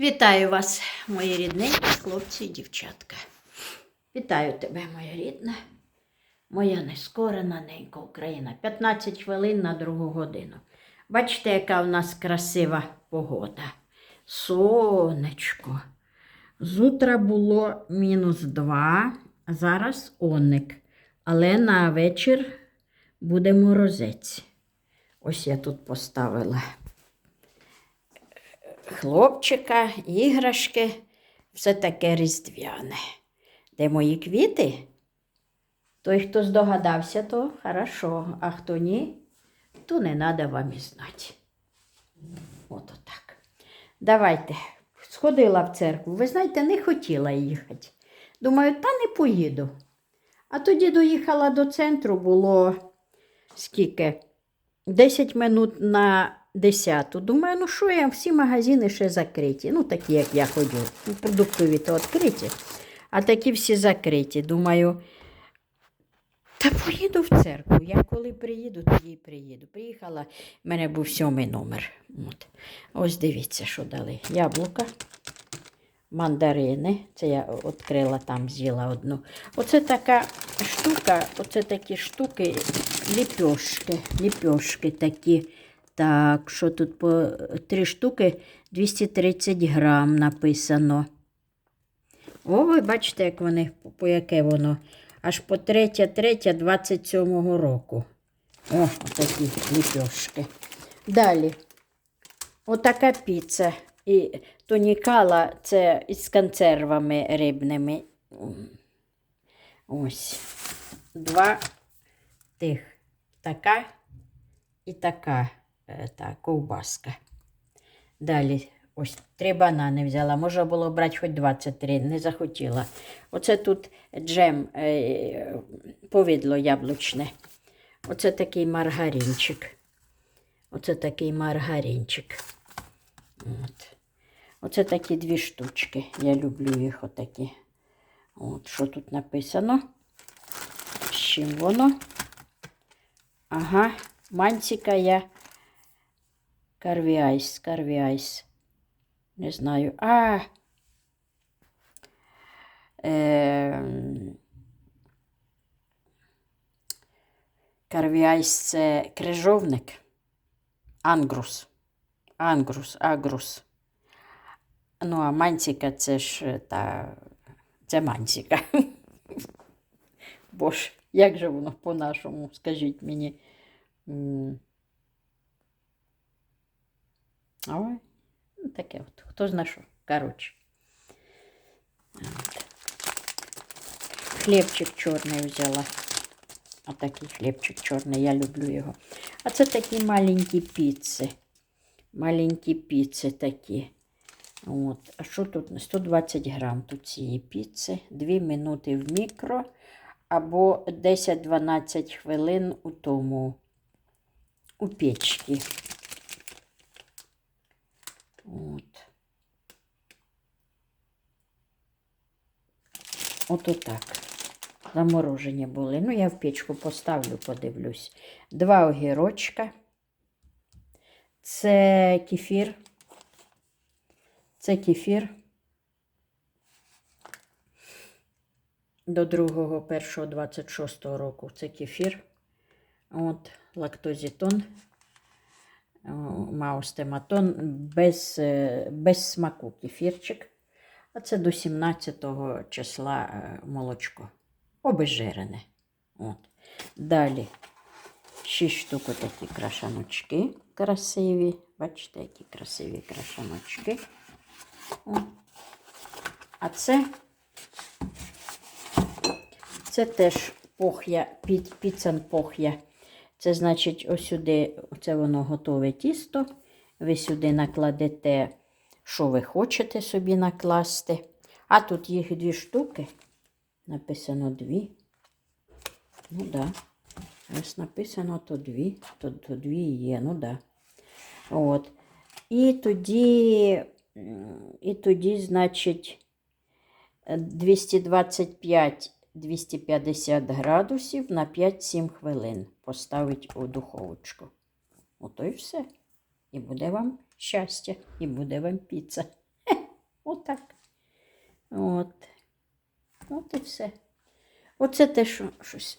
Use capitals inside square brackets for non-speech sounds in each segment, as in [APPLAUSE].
Вітаю вас, мої рідненькі хлопці і дівчатка. Вітаю тебе, моя рідна, моя нескорена ненька Україна. 15 хвилин на другу годину. Бачите, яка в нас красива погода. Сонечко. Зутра було мінус 2, зараз оник. Але на вечір буде морозець. Ось я тут поставила хлопчика, іграшки, все таке різдвяне. Де мої квіти? Той, хто здогадався, то хорошо, а хто ні, то не треба вам і знати. От отак. Давайте. Сходила в церкву. Ви знаєте, не хотіла їхати. Думаю, та не поїду. А тоді доїхала до центру, було скільки? 10 минут на 10. Думаю, ну що я, всі магазини ще закриті. Ну, такі, як я ходю. Ну, Продуктові то відкриті, а такі всі закриті. Думаю, та поїду в церкву. Я коли приїду, тоді й приїду. Приїхала, в мене був сьомий номер. От. Ось дивіться, що дали. Яблука, мандарини. Це я відкрила там, з'їла одну. Оце така штука, оце такі штуки, ліпьошки, ліпьошки такі. Так, що тут по три штуки 230 грам написано. О, ви бачите, як вони, по яке воно. Аж по 3 3 27 року. О, отакі ліпьошки. Далі. Отака піца. І тонікала це із консервами рибними. Ось. Два тих. Така і така та, ковбаска. Далі ось три банани взяла. Можна було брати хоч 23, не захотіла. Оце тут джем, е, повидло яблучне. Оце такий маргаринчик. Оце такий маргаринчик. От. Оце такі дві штучки. Я люблю їх отакі. От, що тут написано? З чим воно? Ага, мантика я. Карвіайс, карвіайс. Не знаю. А. Е, карвіайс це крижовник. Ангрус. Ангрус, агрус. Ну, а мантика це ж е, та. Це мантика. [LAUGHS] Бо ж, як же воно по-нашому, скажіть мені. Ой, ну таке от. Хто зна що. Коротше. От. Хлібчик чорний взяла. Отакий хлібчик чорний, я люблю його. А це такі маленькі піци. Маленькі піци такі. От. А що тут? 120 грам тут цієї піци. 2 минути в мікро або 10-12 хвилин у тому у печці. От. От отак. Заморожені були. Ну, я в печку поставлю, подивлюсь. Два огірочка. Це кефір. Це кефір. До 2 1 26 року це кефір. От, лактозітон, маустематон без, е, без смаку кефірчик. А це до 17 числа е, молочко. Обезжирене. От. Далі 6 штук такі крашаночки красиві. Бачите, які красиві крашаночки. А це, це теж пох'я, пі, піцан пох'я. Це значить, ось сюди, це воно готове тісто. Ви сюди накладете, що ви хочете собі накласти. А тут їх дві штуки. Написано дві. Ну. Да. Ось написано то дві, то, то дві є, ну. Да. От. І тоді, і тоді, значить, 225-250 градусів на 5-7 хвилин поставить у духовочку. Ото і все. І буде вам щастя, і буде вам піца. Отак. От. От і все. Оце те, що щось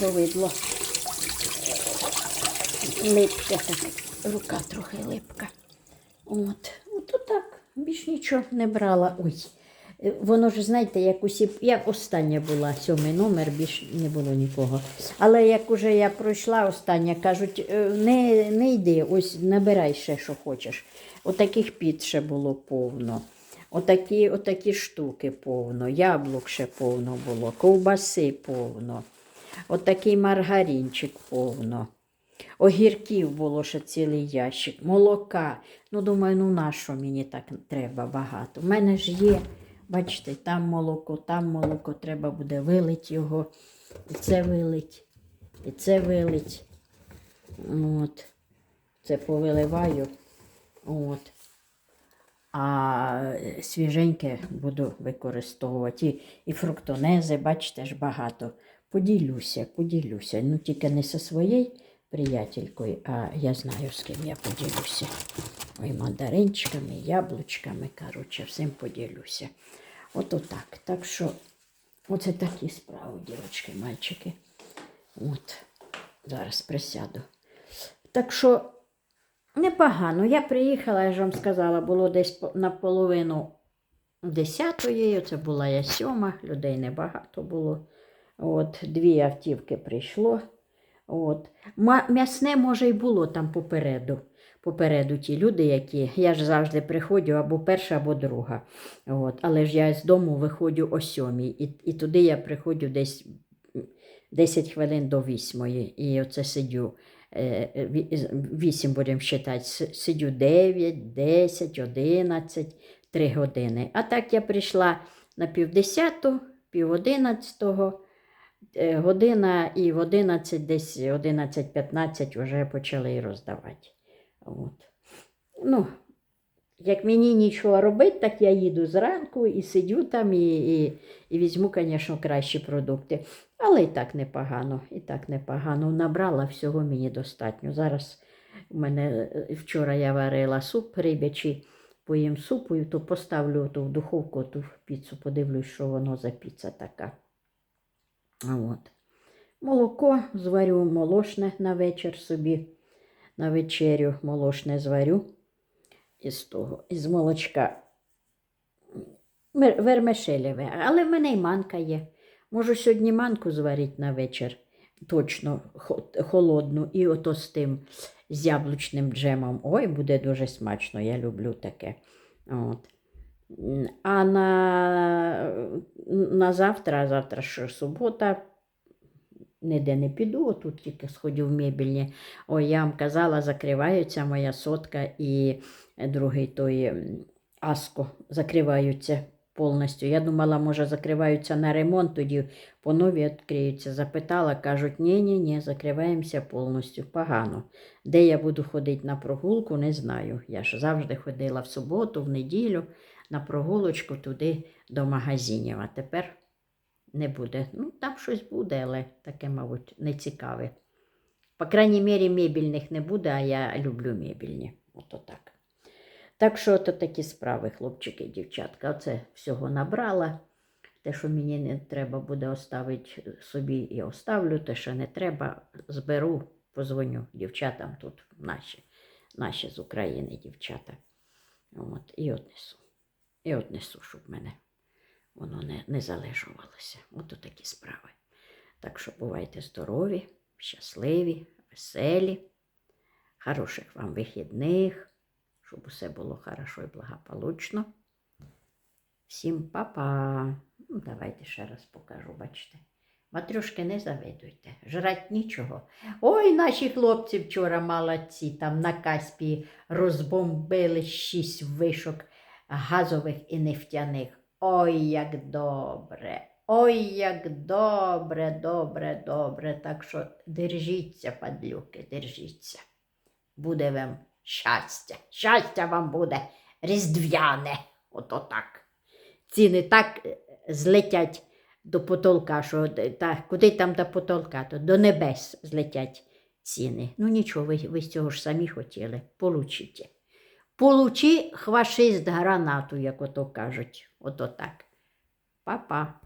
повидло. Липке так. Рука трохи липка. От. От так. Більш нічого не брала. Ой. Е, Воно ж, знаєте, як усі, як остання була, сьомий номер, більш не було нікого. Але як уже я пройшла остання, кажуть, «Е, не, не йди, ось набирай ще, що хочеш. Отаких піт ще було повно. Отакі, отакі штуки повно, яблук ще повно було, ковбаси повно, отакий маргаринчик повно. Огірків було ще цілий ящик, молока. Ну, думаю, ну на що мені так треба багато? У мене ж є, бачите, там молоко, там молоко, треба буде вилить його, і це вилить, і це вилить. От. Це повиливаю. От. А свіженьке буду використовувати. І, і фруктонези, бачите ж, багато. Поділюся, поділюся. Ну, тільки не зі своєю приятелькою, а я знаю, з ким я поділюся. Ой, мандаринчиками, яблучками, коротше, всім поділюся. От отак. Так що, оце такі справи, дівчатки, мальчики. От, зараз присяду. Так що непогано. Я приїхала, я ж вам сказала, було десь по- наполовину десятої, це була я сьома, людей небагато було. От, дві автівки прийшло. От. М'ясне, може, і було там попереду. Попереду ті люди, які. Я ж завжди приходжу або перша, або друга. От. Але ж я з дому виходжу о сьомій, і, і туди я приходжу десь 10 хвилин до вісьмої. І оце сидю. е, Вісім будемо вважати. Сидю 9, 10, 11, 3 години. А так я прийшла на півдесяту, пів одинадцятого. Е, Година і в 11, десь 11-15 вже почали роздавати. От. Ну, як мені нічого робити, так я їду зранку і сидю там і, і, і візьму, звісно, кращі продукти. Але і так непогано, і так непогано. Набрала всього мені достатньо. Зараз у мене е, вчора я варила суп рибячий, поїм супою, то поставлю ту в духовку, ту піцу, подивлюсь, що воно за піца така. От. Молоко зварю молочне на вечір собі. На вечерю молочне зварю із того, із молочка. Мер- Але в мене й манка є. Можу сьогодні манку зварити на вечір, точно холодну, і ото з тим з яблучним джемом. Ой, буде дуже смачно, я люблю таке. От. А на, на завтра, а завтра ж субота, ніде не піду, отут тільки сходю в мебільні. Ой, я вам казала, закриваються моя сотка і другий той Аско закриваються повністю. Я думала, може, закриваються на ремонт, тоді по нові відкриються. Запитала, кажуть, ні, ні, ні, закриваємося повністю. Погано. Де я буду ходити на прогулку, не знаю. Я ж завжди ходила в суботу, в неділю на прогулочку туди до магазинів. А тепер не буде. Ну, там щось буде, але таке, мабуть, не цікаве. По крайній мірі, мебільних не буде, а я люблю мебільні. Ото так. Так що то такі справи, хлопчики дівчатка. Оце всього набрала. Те, що мені не треба буде оставити собі, і оставлю. Те, що не треба, зберу, позвоню дівчатам тут, наші, наші з України дівчата. От, і однесу. І однесу, щоб мене воно не, не залежувалося. Ото такі справи. Так що бувайте здорові, щасливі, веселі, хороших вам вихідних, щоб усе було хорошо і благополучно. Всім па-па. Ну, давайте ще раз покажу, бачите. Матрюшки, не завидуйте, жрать нічого. Ой, наші хлопці вчора молодці, там на Каспії розбомбили шість вишок газових і нефтяних. Ой, як добре! Ой, як добре, добре, добре. Так що держіться, падлюки, держіться. Буде вам щастя. Щастя вам буде різдвяне. Ото так. Ціни так е, злетять до потолка, що та, куди там до потолка, то до небес злетять ціни. Ну нічого, ви, ви з цього ж самі хотіли. Получите. Получи хвашист гранату, як ото кажуть. Ото так. Па-па.